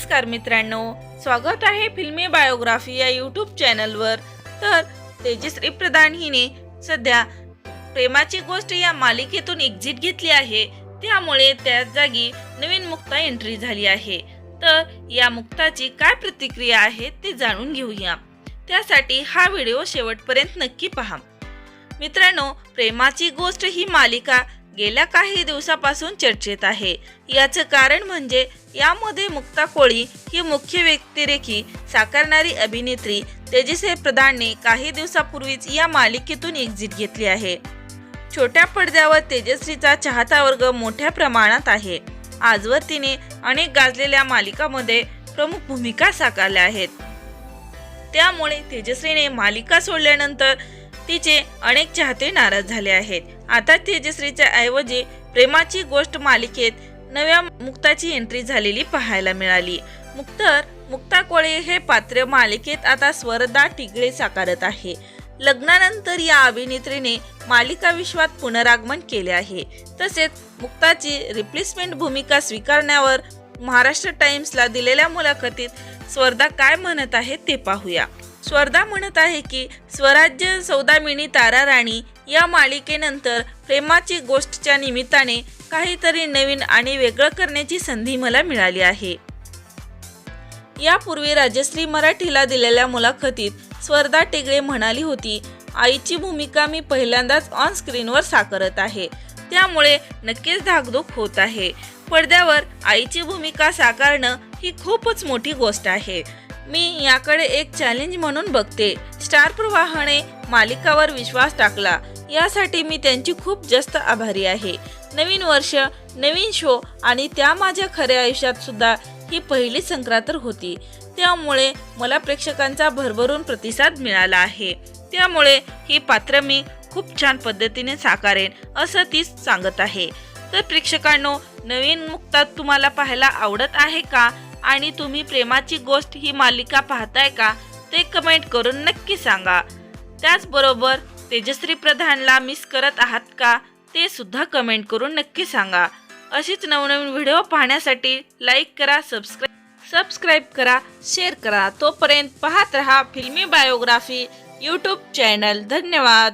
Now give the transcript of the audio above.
नमस्कार मित्रांनो स्वागत आहे फिल्मी बायोग्राफी या यूट्यूब चॅनलवर. तर तेजश्री प्रधान हिने सध्या प्रेमाची गोष्ट या मालिकेतून एक्झिट घेतली आहे. त्यामुळे त्याच जागी नवीन मुक्ता एंट्री झाली आहे. तर या मुक्ताची काय प्रतिक्रिया आहे ते जाणून घेऊया. त्यासाठी हा व्हिडिओ शेवटपर्यंत नक्की पहा. मित्रांनो प्रेमाची गोष्ट ही मालिका गेल्या काही दिवसापासून चर्चेत आहे. याचं कारण म्हणजे यामध्ये मुक्ता कोळी ही मुख्य व्यक्तिरेखी साकारणारी अभिनेत्री तेजश्री प्रधानने काही दिवसापूर्वीच या मालिकेतून एक्झिट घेतली आहे. छोट्या पडद्यावर तेजश्रीचा चाहता वर्ग मोठ्या प्रमाणात आहे. आजवर तिने अनेक गाजलेल्या मालिकामध्ये प्रमुख भूमिका साकारल्या आहेत. त्यामुळे तेजश्रीने मालिका सोडल्यानंतर तिचे अनेक चाहते नाराज झाले आहेत. आता तेजश्रीच्या ऐवजी प्रेमाची गोष्ट मालिकेत नव्या मुक्ताची एंट्री झालेली पाहायला मिळाली. मुक्तर मुक्ता कोळे हे पात्र मालिकेत आता स्वरदा टिगळे साकारत आहे. लग्नानंतर या अभिनेत्रीने मालिका विश्वात पुनरागमन केले आहे. तसेच मुक्ताची रिप्लेसमेंट भूमिका स्वीकारण्यावर महाराष्ट्र टाइम्सला दिलेल्या मुलाखतीत स्वर्धा काय म्हणत आहे ते पाहूया. स्वर्धा म्हणत आहे की स्वराज्य सौदामिनी तारा राणी या मालिकेनंतर प्रेमाची गोष्टच्या निमित्ताने काहीतरी नवीन आणि वेगळं करण्याची संधी मला मिळाली आहे. यापूर्वी राजश्री मराठीला दिलेल्या मुलाखतीत स्वर्धा टेगळे म्हणाली होती आईची भूमिका मी पहिल्यांदाच ऑन स्क्रीनवर साकारत आहे. त्यामुळे नक्कीच धाकधूक होत आहे. पडद्यावर आईची भूमिका साकारणं ही खूपच मोठी गोष्ट आहे. मी याकडे एक चॅलेंज म्हणून बघते. स्टार प्रवाहाने मालिकावर विश्वास टाकला. यासाठी मी त्यांची खूप जास्त आभारी आहे. नवीन वर्ष नवीन शो आणि त्या माझ्या खऱ्या आयुष्यात सुद्धा ही पहिली संक्रांत होती. त्यामुळे मला प्रेक्षकांचा भरभरून प्रतिसाद मिळाला आहे. त्यामुळे ही पात्र मी खूप छान पद्धतीने साकारेन असं ती सांगत आहे. तर प्रेक्षकांनो नवीन मुक्तात तुम्हाला पाहायला आवडत आहे का? आणि तुम्ही प्रेमाची गोष्ट ही मालिका पाहताय का ते कमेंट करून नक्की सांगा. त्याचबरोबर तेजश्री प्रधानला मिस करत आहात का ते सुद्धा कमेंट करून नक्की सांगा. अशीच नवनवीन व्हिडिओ पाहण्यासाठी लाईक करा सबस्क्राईब सबस्क्राईब करा शेअर करा. तोपर्यंत पाहत रहा फिल्मी बायोग्राफी यूट्यूब चॅनल धन्यवाद.